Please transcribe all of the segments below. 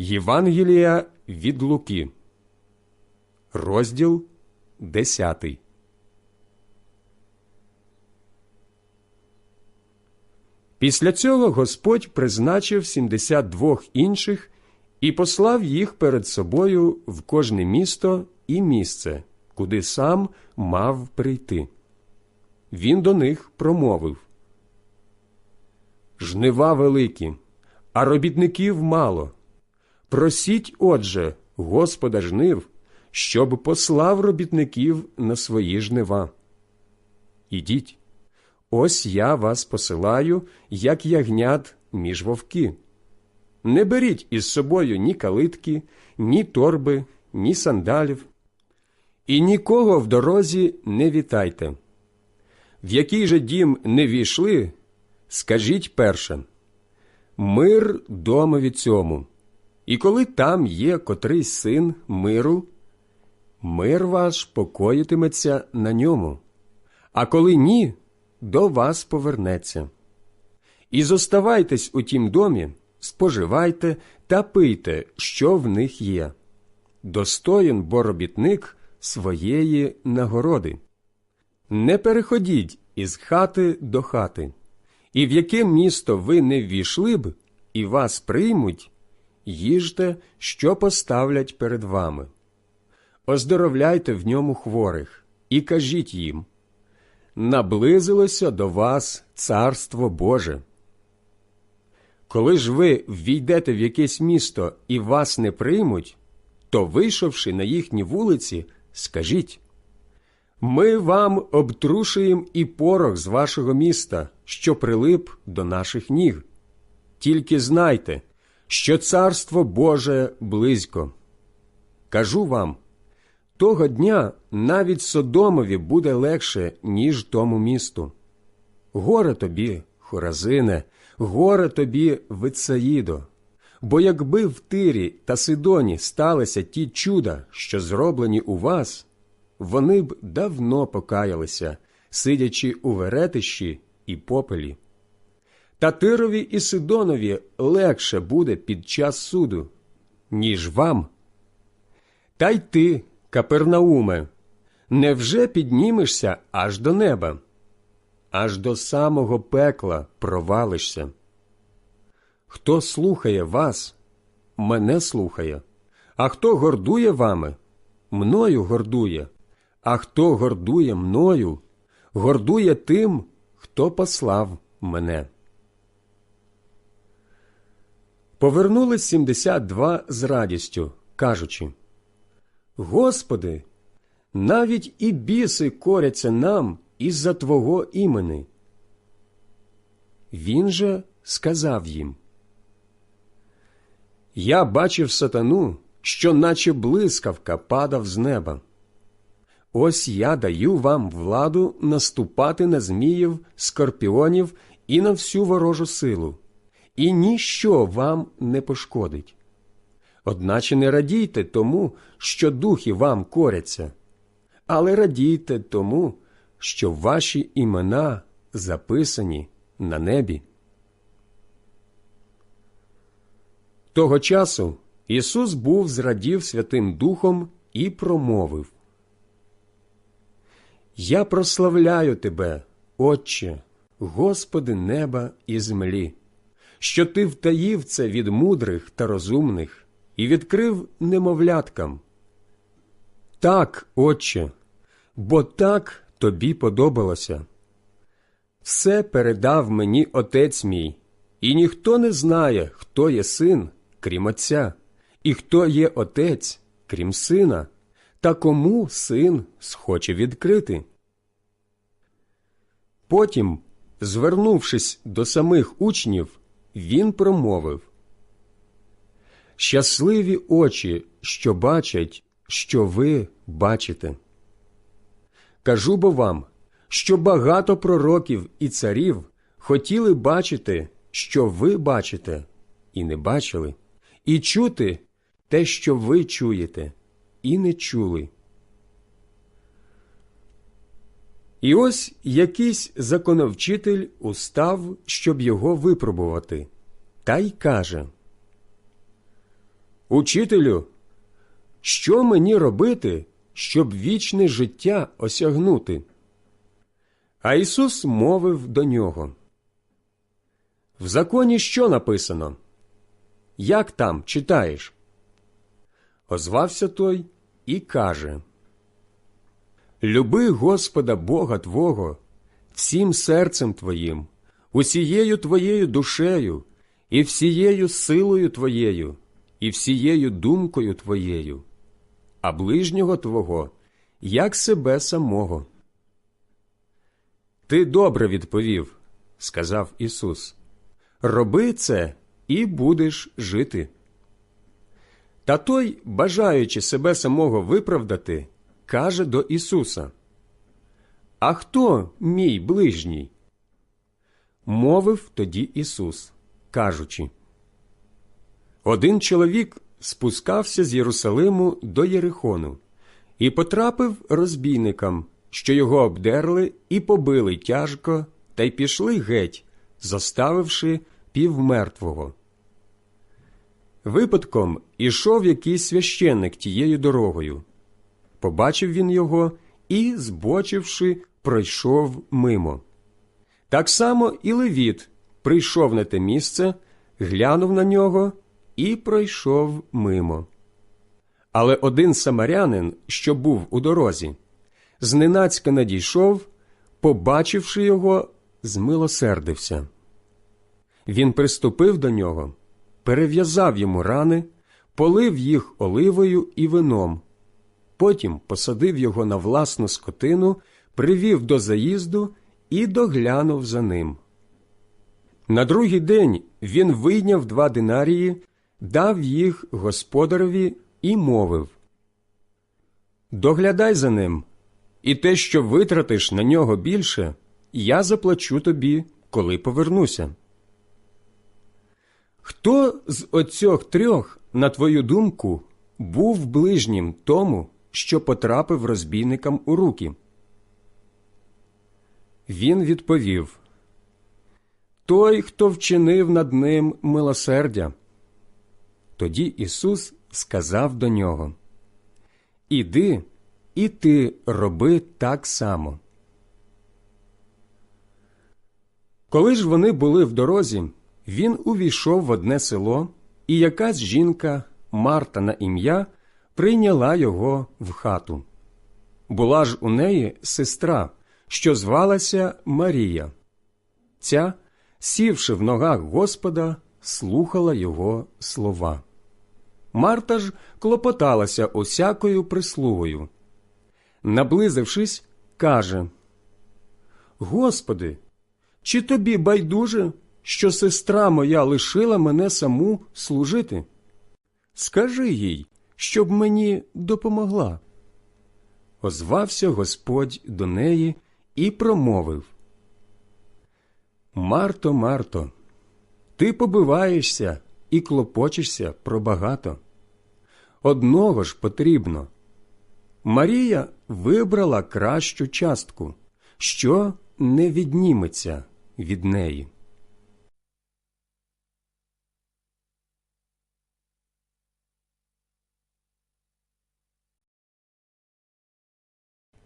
Євангелія від Луки, розділ 10. Після цього Господь призначив 72 інших і послав їх перед собою в кожне місто і місце, куди сам мав прийти. Він до них промовив Жнива великі, а робітників мало. Просіть, отже, Господа жнив, щоб послав робітників на свої жнива. Ідіть, ось я вас посилаю, як ягнят між вовки. Не беріть із собою ні калитки, ні торби, ні сандалів, і нікого в дорозі не вітайте. В який же дім не війшли, скажіть перше Мир домові цьому. І коли там є котрийсь син миру, мир ваш покоїтиметься на ньому, а коли ні, до вас повернеться. І зоставайтесь у тім домі, споживайте та пийте, що в них є. Достоїн бо робітник своєї нагороди. Не переходіть із хати до хати, і в яке місто ви не ввійшли б, і вас приймуть, їжте, що поставлять перед вами. Оздоровляйте в ньому хворих і кажіть їм наблизилося до вас Царство Боже. Коли ж ви ввійдете в якесь місто і вас не приймуть, то, вийшовши на їхні вулиці, скажіть Ми вам обтрушуємо і порох з вашого міста, що прилип до наших ніг. Тільки знайте, що Царство Боже близько. Кажу вам, того дня навіть Содомові буде легше, ніж тому місту. Горе тобі, Хоразине, горе тобі, Вицаїдо, бо якби в Тирі та Сидоні сталися ті чуда, що зроблені у вас, вони б давно покаялися, сидячи у веретищі і попелі. Та Тирові і Сидонові легше буде під час суду, ніж вам. Та й ти, Капернауме, невже піднімешся аж до неба? Аж до самого пекла провалишся. Хто слухає вас, мене слухає, а хто гордує вами, мною гордує, а хто гордує мною, гордує тим, хто послав мене. Повернулись 72 з радістю, кажучи Господи, навіть і біси коряться нам із-за Твого імени. Він же сказав їм Я бачив сатану, що наче блискавка падав з неба. Ось я даю вам владу наступати на зміїв, скорпіонів і на всю ворожу силу, і ніщо вам не пошкодить. Одначе не радійте тому, що духи вам коряться, але радійте тому, що ваші імена записані на небі. Того часу Ісус був зрадів Святим Духом і промовив Я прославляю Тебе, Отче, Господи неба і землі, що Ти втаїв це від мудрих та розумних і відкрив немовляткам. Так, Отче, бо так тобі подобалося. Все передав мені отець мій, і ніхто не знає, хто є син, крім отця, і хто є отець, крім сина, та кому син схоче відкрити. Потім, звернувшись до самих учнів, він промовив Щасливі очі, що бачать, що ви бачите. Кажу бо вам, що багато пророків і царів хотіли бачити, що ви бачите, і не бачили, і чути те, що ви чуєте, і не чули. І ось якийсь законовчитель устав, щоб його випробувати, та й каже Учителю, що мені робити, щоб вічне життя осягнути? А Ісус мовив до нього. В законі що написано? Як там читаєш? Озвався той і каже Люби Господа Бога Твого всім серцем Твоїм, усією Твоєю душею, і всією силою Твоєю, і всією думкою Твоєю, а ближнього Твого, як себе самого. Ти добре відповів, сказав Ісус. Роби це і будеш жити. Та той, бажаючи себе самого виправдати, каже до Ісуса А хто мій ближній? Мовив тоді Ісус, кажучи Один чоловік спускався з Єрусалиму до Єрихону і потрапив розбійникам, що його обдерли і побили тяжко, та й пішли геть, заставивши півмертвого. Випадком ішов якийсь священник тією дорогою. Побачив він його і, збочивши, пройшов мимо. Так само і Левіт прийшов на те місце, глянув на нього і пройшов мимо. Але один самарянин, що був у дорозі, зненацька надійшов, побачивши його, змилосердився. Він приступив до нього, перев'язав йому рани, полив їх оливою і вином, потім посадив його на власну скотину, привів до заїзду і доглянув за ним. На другий день він вийняв два динарії, дав їх господареві і мовив Доглядай за ним, і те, що витратиш на нього більше, я заплачу тобі, коли повернуся. Хто з оцьох трьох, на твою думку, був ближнім тому, що потрапив розбійникам у руки? Він відповів Той, хто вчинив над ним милосердя. Тоді Ісус сказав до нього Іди, і ти роби так само. Коли ж вони були в дорозі, він увійшов в одне село, і якась жінка, Марта на ім'я, прийняла його в хату. Була ж у неї сестра, що звалася Марія. Ця, сівши в ногах Господа, слухала його слова. Марта ж клопоталася усякою прислугою. Наблизившись, каже Господи, чи тобі байдуже, що сестра моя лишила мене саму служити? Скажи їй, щоб мені допомогла. Озвався Господь до неї і промовив Марто, Марто, ти побиваєшся і клопочешся про багато. Одного ж потрібно. Марія вибрала кращу частку, що не відніметься від неї.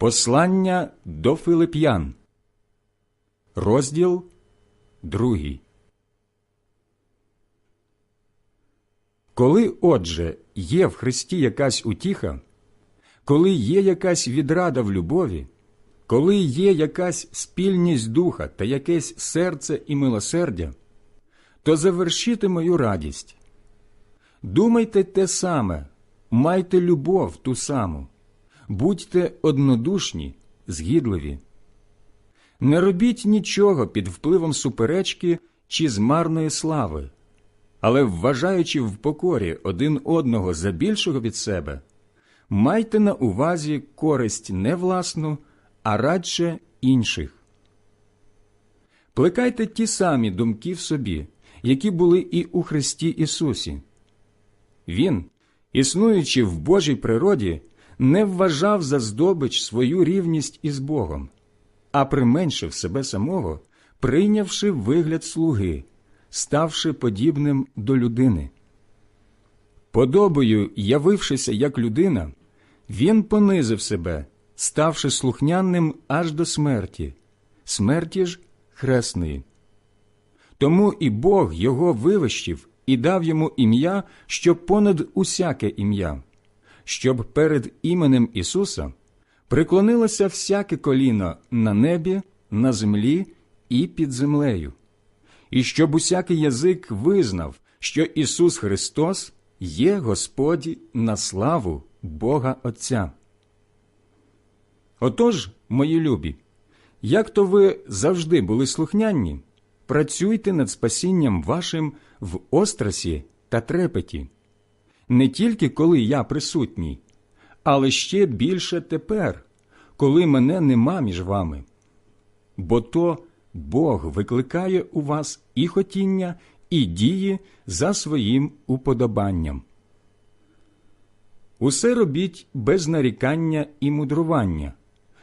Послання до Филип'ян, розділ другий. Коли, отже, є в Христі якась утіха, коли є якась відрада в любові, коли є якась спільність духа та якесь серце і милосердя, то завершіте мою радість. Думайте те саме, майте любов ту саму, будьте однодушні, згідливі. Не робіть нічого під впливом суперечки чи змарної слави, але, вважаючи в покорі один одного за більшого від себе, майте на увазі користь не власну, а радше інших. Плекайте ті самі думки в собі, які були і у Христі Ісусі. Він, існуючи в Божій природі, не вважав за здобич свою рівність із Богом, а применшив себе самого, прийнявши вигляд слуги, ставши подібним до людини. Подобою, явившися як людина, він понизив себе, ставши слухняним аж до смерті, смерті ж хресної. Тому і Бог його вивищив і дав йому ім'я, що понад усяке ім'я, щоб перед іменем Ісуса приклонилося всяке коліно на небі, на землі і під землею, і щоб усякий язик визнав, що Ісус Христос є Господь на славу Бога Отця. Отож, мої любі, як то ви завжди були слухняні, працюйте над спасінням вашим в острасі та трепеті, не тільки коли я присутній, але ще більше тепер, коли мене нема між вами. Бо то Бог викликає у вас і хотіння, і дії за своїм уподобанням. Усе робіть без нарікання і мудрування,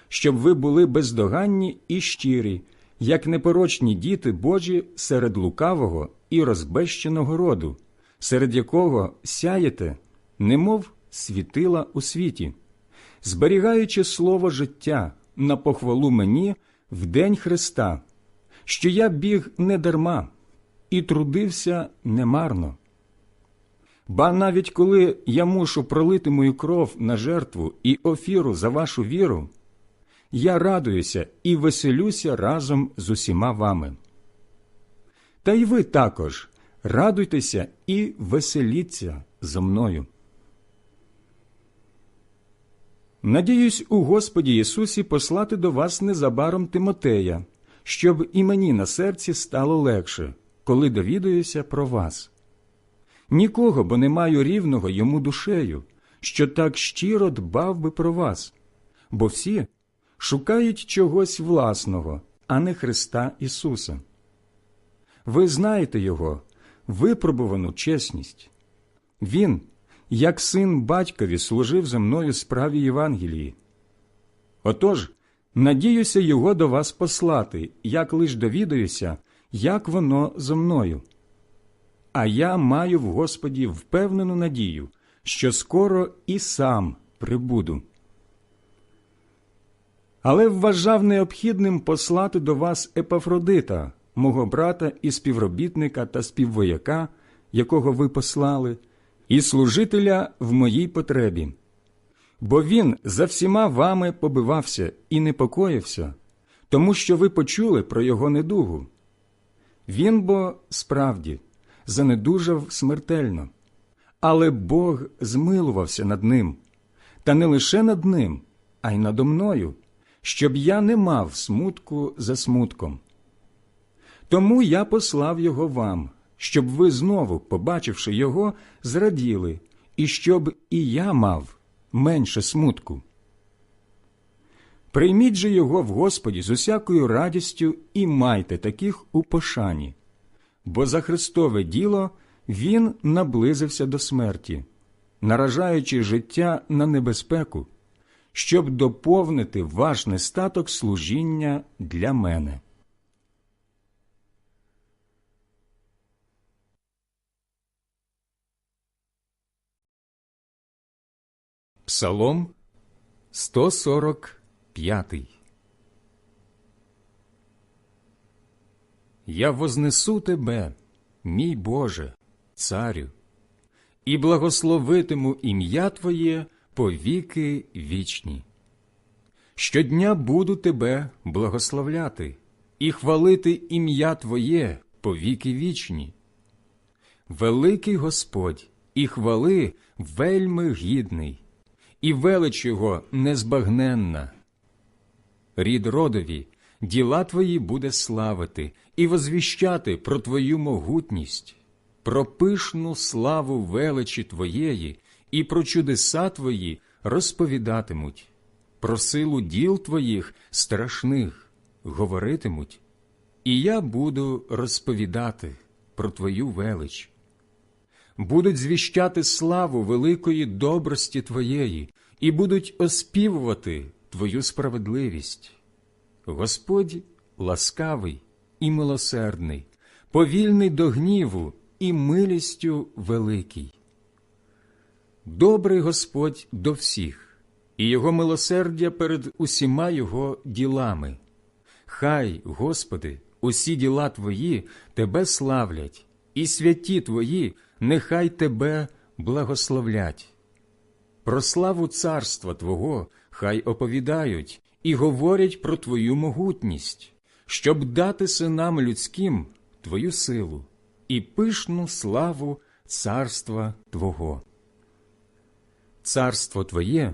щоб ви були бездоганні і щирі, як непорочні діти Божі серед лукавого і розбещеного роду, серед якого сяєте, немов світила у світі, зберігаючи слово життя на похвалу мені в день Христа, що я біг не дарма і трудився немарно. Ба навіть коли я мушу пролити мою кров на жертву і офіру за вашу віру, я радуюся і веселюся разом з усіма вами. Та й ви також радуйтеся і веселіться зо мною. Надіюсь у Господі Ісусі послати до вас незабаром Тимотея, щоб і мені на серці стало легше, коли довідуюся про вас. Нікого, бо не маю рівного йому душею, що так щиро дбав би про вас, бо всі шукають чогось власного, а не Христа Ісуса. Ви знаєте Його, випробувану чесність. Він, як син батькові, служив за мною справі Євангелії. Отож, надіюся його до вас послати, як лиш довідаюся, як воно зо мною. А я маю в Господі впевнену надію, що скоро і сам прибуду. Але вважав необхідним послати до вас Епафродита, мого брата і співробітника та співвояка, якого ви послали, і служителя в моїй потребі. Бо він за всіма вами побивався і непокоївся, тому що ви почули про його недугу. Він бо справді занедужав смертельно, але Бог змилувався над ним, та не лише над ним, а й надо мною, щоб я не мав смутку за смутком. Тому я послав його вам, щоб ви знову, побачивши його, зраділи, і щоб і я мав менше смутку. Прийміть же його в Господі з усякою радістю і майте таких у пошані, бо за Христове діло він наблизився до смерті, наражаючи життя на небезпеку, щоб доповнити ваш нестаток служіння для мене. Псалом 145 Я вознесу тебе, мій Боже, царю, і благословитиму ім'я Твоє по віки вічні. Щодня буду тебе благословляти і хвалити ім'я Твоє по віки вічні. Великий Господь і хвали вельми гідний і велич його незбагненна. Рід родові, діла твої буде славити і возвіщати про твою могутність, про пишну славу величі твоєї і про чудеса твої розповідатимуть, про силу діл твоїх страшних говоритимуть, і я буду розповідати про твою велич будуть звіщати славу великої добрості Твоєї і будуть оспівувати Твою справедливість. Господь ласкавий і милосердний, повільний до гніву і милістю великий. Добрий Господь до всіх, і Його милосердя перед усіма Його ділами. Хай, Господи, усі діла Твої Тебе славлять, і святі Твої нехай Тебе благословлять. Про славу царства Твого хай оповідають і говорять про Твою могутність, щоб дати синам людським Твою силу і пишну славу царства Твого. Царство Твоє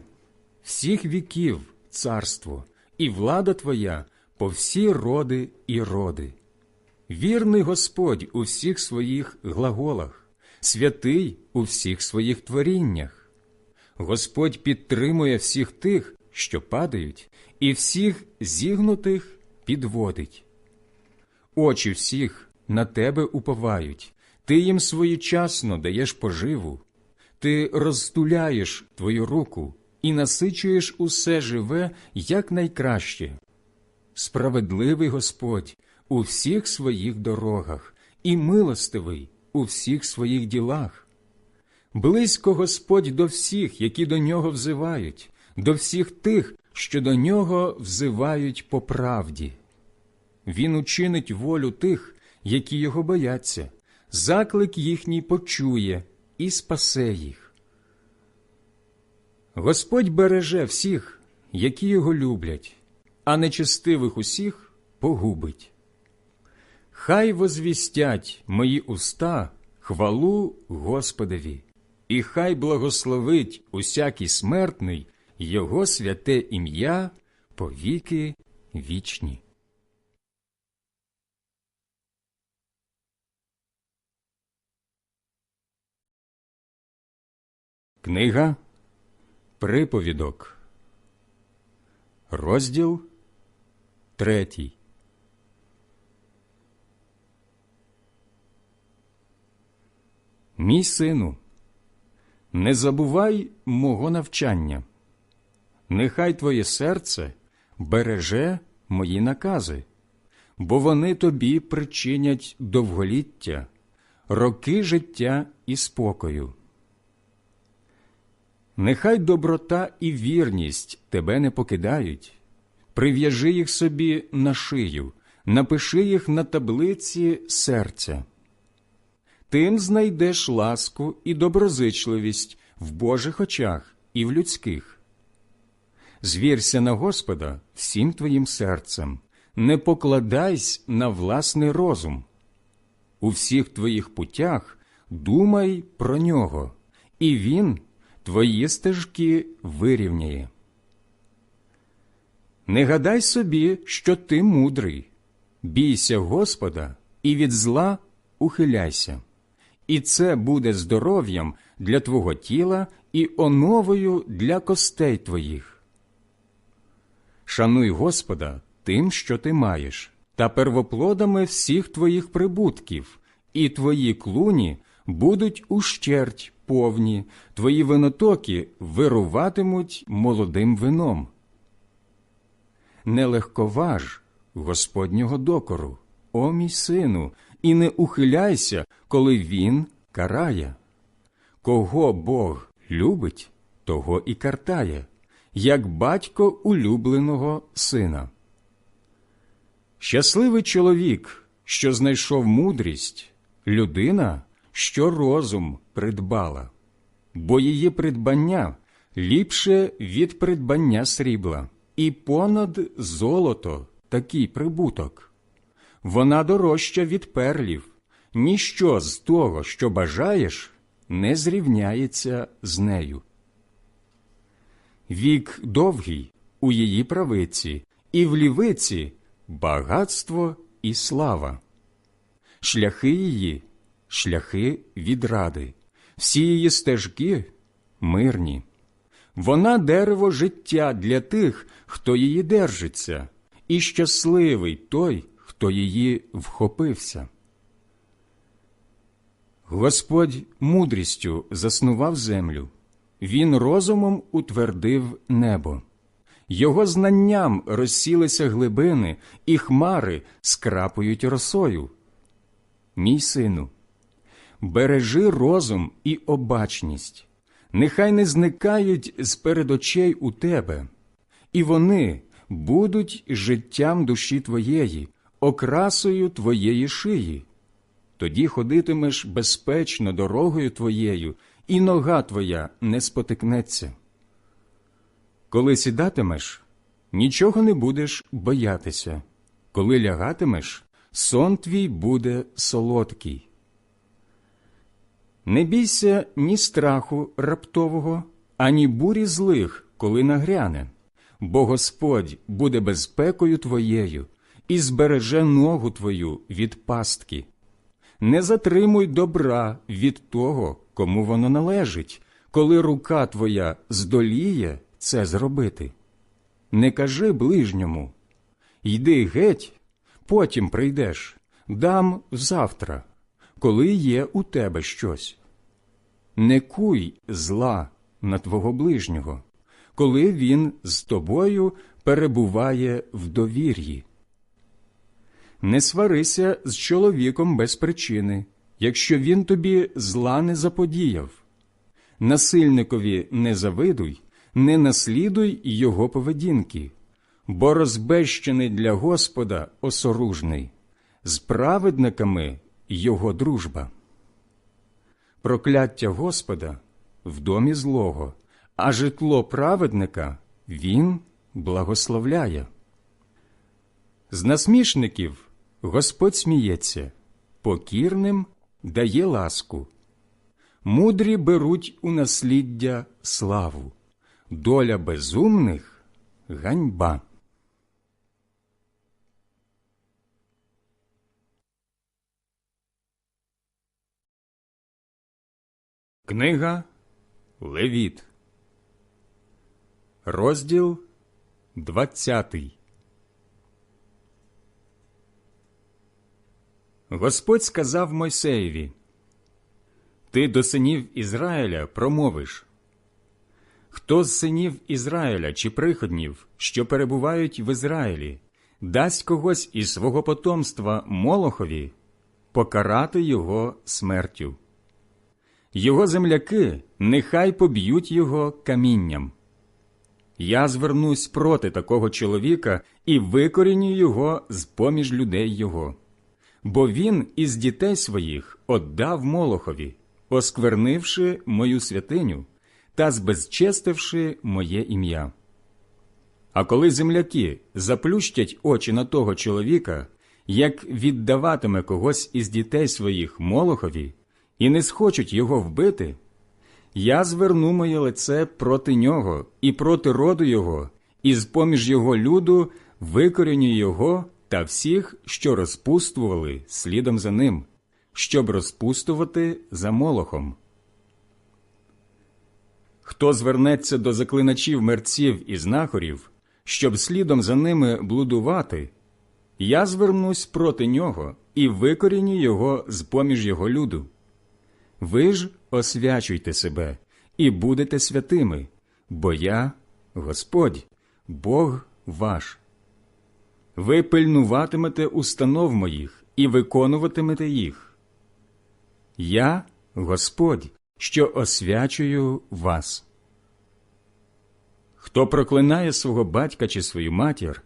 всіх віків царство, і влада Твоя по всі роди і роди. Вірний Господь у всіх своїх глаголах, святий у всіх своїх творіннях. Господь підтримує всіх тих, що падають, і всіх зігнутих підводить. Очі всіх на тебе уповають, ти їм своєчасно даєш поживу, ти розтуляєш твою руку і насичуєш усе живе якнайкраще. Справедливий Господь у всіх своїх дорогах і милостивий у всіх своїх ділах. Близько Господь до всіх, які до нього взивають, до всіх тих, що до нього взивають по правді. Він учинить волю тих, які його бояться, заклик їхній почує і спасе їх. Господь береже всіх, які його люблять, а нечестивих усіх погубить. Хай возвістять мої уста хвалу Господові, і хай благословить усякий смертний Його святе ім'я по віки вічні. Книга Приповідок, розділ третій. Мій сину, не забувай мого навчання, нехай твоє серце береже мої накази, бо вони тобі причинять довголіття, роки життя і спокою. Нехай доброта і вірність тебе не покидають, прив'яжи їх собі на шию, напиши їх на таблиці серця. Тим знайдеш ласку і доброзичливість в Божих очах і в людських. Звірся на Господа всім твоїм серцем, не покладайся на власний розум. У всіх твоїх путях думай про нього, і він твої стежки вирівняє. Не гадай собі, що ти мудрий, бійся Господа і від зла ухиляйся, і це буде здоров'ям для твого тіла і оновою для костей твоїх. Шануй Господа тим, що ти маєш, та первоплодами всіх твоїх прибутків, і твої клуні будуть ущерть повні, твої винотоки вируватимуть молодим вином. Не легковаж Господнього докору, о мій сину, і не ухиляйся, коли він карає. Кого Бог любить, того і картає, як батько улюбленого сина. Щасливий чоловік, що знайшов мудрість, людина, що розум придбала, бо її придбання ліпше від придбання срібла, і понад золото такий прибуток. Вона дорожча від перлів, ніщо з того, що бажаєш, не зрівняється з нею. Вік довгий у її правиці, і в лівиці багатство і слава. Шляхи її шляхи відради, всі її стежки мирні. Вона дерево життя для тих, хто її держиться, і щасливий той, хто її вхопився. Господь мудрістю заснував землю, Він розумом утвердив небо. Його знанням розсілися глибини, і хмари скрапують росою. Мій сину, бережи розум і обачність, нехай не зникають з перед очей у тебе, і вони будуть життям душі твоєї, окрасою твоєї шиї. Тоді ходитимеш безпечно дорогою твоєю, і нога твоя не спотикнеться. Коли сідатимеш, нічого не будеш боятися. Коли лягатимеш, сон твій буде солодкий. Не бійся ні страху раптового, ані бурі злих, коли нагряне, бо Господь буде безпекою твоєю і збереже ногу твою від пастки. Не затримуй добра від того, кому воно належить, коли рука твоя здоліє це зробити. Не кажи ближньому йди геть, потім прийдеш, дам завтра, коли є у тебе щось. Не куй зла на твого ближнього, коли він з тобою перебуває в довір'ї. Не сварися з чоловіком без причини, якщо він тобі зла не заподіяв. Насильникові не завидуй, не наслідуй його поведінки, бо розбещений для Господа осоружний, з праведниками його дружба. Прокляття Господа в домі злого, а житло праведника він благословляє. З насмішників Господь сміється, покірним дає ласку. Мудрі беруть у насліддя славу, доля безумних ганьба. Книга Левіт, розділ двадцятий. Господь сказав Мойсеєві, Ти до синів Ізраїля промовиш. Хто з синів Ізраїля чи приходнів, що перебувають в Ізраїлі, дасть когось із свого потомства Молохові, покарати його смертю. Його земляки нехай поб'ють його камінням. Я звернусь проти такого чоловіка і викоріню його з поміж людей його. Бо він із дітей своїх отдав Молохові, осквернивши мою святиню та збезчестивши моє ім'я. А коли земляки заплющать очі на того чоловіка, як віддаватиме когось із дітей своїх Молохові, і не схочуть його вбити, я зверну моє лице проти нього і проти роду його, і з поміж його люду викоріню його та всіх, що розпустували слідом за ним, щоб розпустувати за молохом. Хто звернеться до заклиначів мерців і знахорів, щоб слідом за ними блудувати, я звернусь проти нього і викоріню його з поміж його люду. Ви ж освячуйте себе і будете святими, бо я Господь, Бог ваш. Ви пильнуватимете установ моїх і виконуватимете їх. Я Господь, що освячую вас. Хто проклинає свого батька чи свою матір,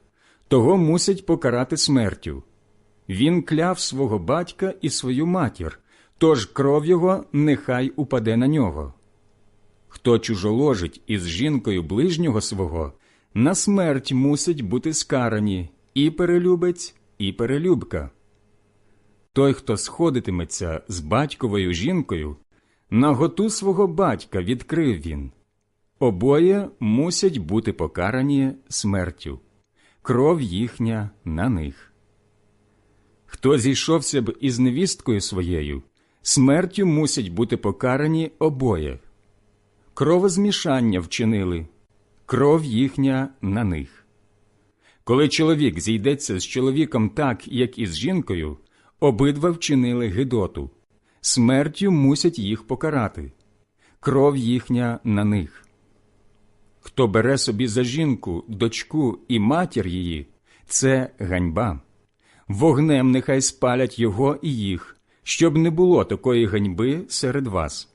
того мусять покарати смертю. Він кляв свого батька і свою матір, тож кров його нехай упаде на нього. Хто чужоложить із жінкою ближнього свого, на смерть мусить бути скарані і перелюбець, і перелюбка. Той, хто сходитиметься з батьковою жінкою, наготу свого батька відкрив він. Обоє мусять бути покарані смертю, кров їхня на них. Хто зійшовся б із невісткою своєю, смертю мусять бути покарані обоє. Кровозмішання вчинили, кров їхня на них. Коли чоловік зійдеться з чоловіком так, як і з жінкою, обидва вчинили гидоту, смертю мусять їх покарати, кров їхня на них. Хто бере собі за жінку, дочку і матір її, це ганьба. Вогнем нехай спалять його і їх, щоб не було такої ганьби серед вас.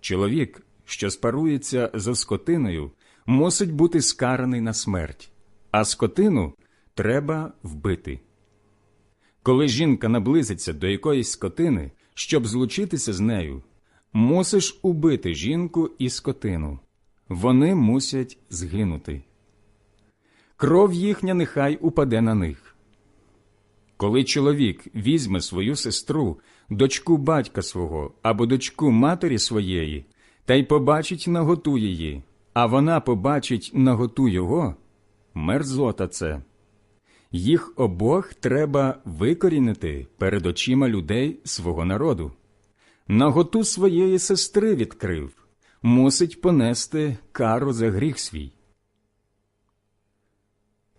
Чоловік, що спарується за скотиною, мусить бути скараний на смерть, а скотину треба вбити. Коли жінка наблизиться до якоїсь скотини, щоб злучитися з нею, мусиш убити жінку і скотину. Вони мусять згинути. Кров їхня нехай упаде на них. Коли чоловік візьме свою сестру, дочку батька свого або дочку матері своєї, та й побачить наготу її, а вона побачить наготу його, мерзота це. Їх обох треба викорінити перед очима людей свого народу. Наготу своєї сестри відкрив, мусить понести кару за гріх свій.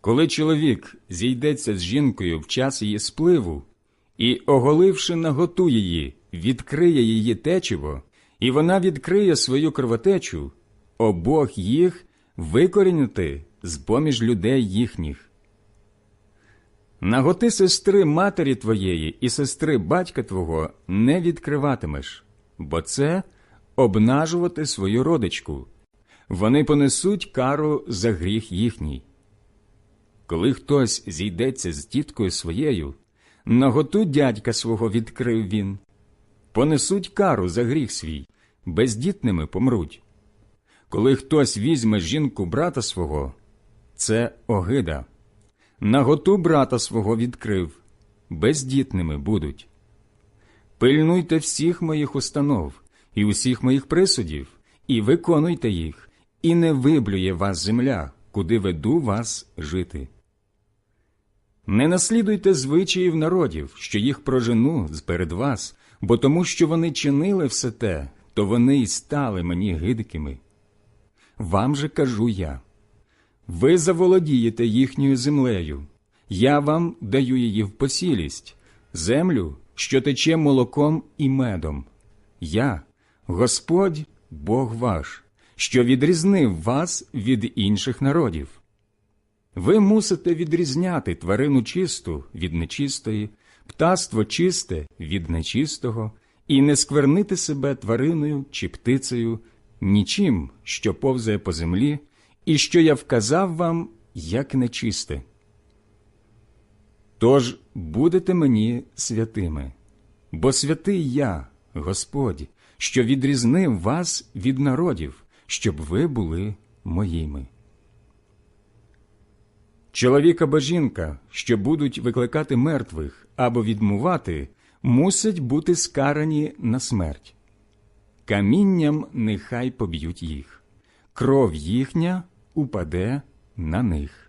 Коли чоловік зійдеться з жінкою в час її спливу і, оголивши наготу її, відкриє її течиво, і вона відкриє свою кровотечу, обох їх викорінити з поміж людей їхніх. Наготи сестри матері твоєї і сестри батька твого не відкриватимеш, бо це обнажувати свою родичку. Вони понесуть кару за гріх їхній. Коли хтось зійдеться з тіткою своєю, наготу дядька свого відкрив він. Понесуть кару за гріх свій, бездітними помруть. Коли хтось візьме жінку брата свого, це огида. Наготу брата свого відкрив, бездітними будуть. Пильнуйте всіх моїх установ і усіх моїх присудів, і виконуйте їх, і не виблює вас земля, куди веду вас жити. Не наслідуйте звичаїв народів, що їх прожену зперед вас, бо тому, що вони чинили все те, то вони й стали мені гидкими. Вам же кажу я ви заволодієте їхньою землею, я вам даю її в посілість, землю, що тече молоком і медом. Я, Господь, Бог ваш, що відрізнив вас від інших народів. Ви мусите відрізняти тварину чисту від нечистої, птаство чисте від нечистого, і не сквернити себе твариною чи птицею, нічим, що повзає по землі, і що я вказав вам, як нечисте. Тож будете мені святими, бо святий я, Господь, що відрізнив вас від народів, щоб ви були моїми. Чоловік або жінка, що будуть викликати мертвих або відмувати, мусять бути скарані на смерть. Камінням нехай поб'ють їх, кров їхня упаде на них.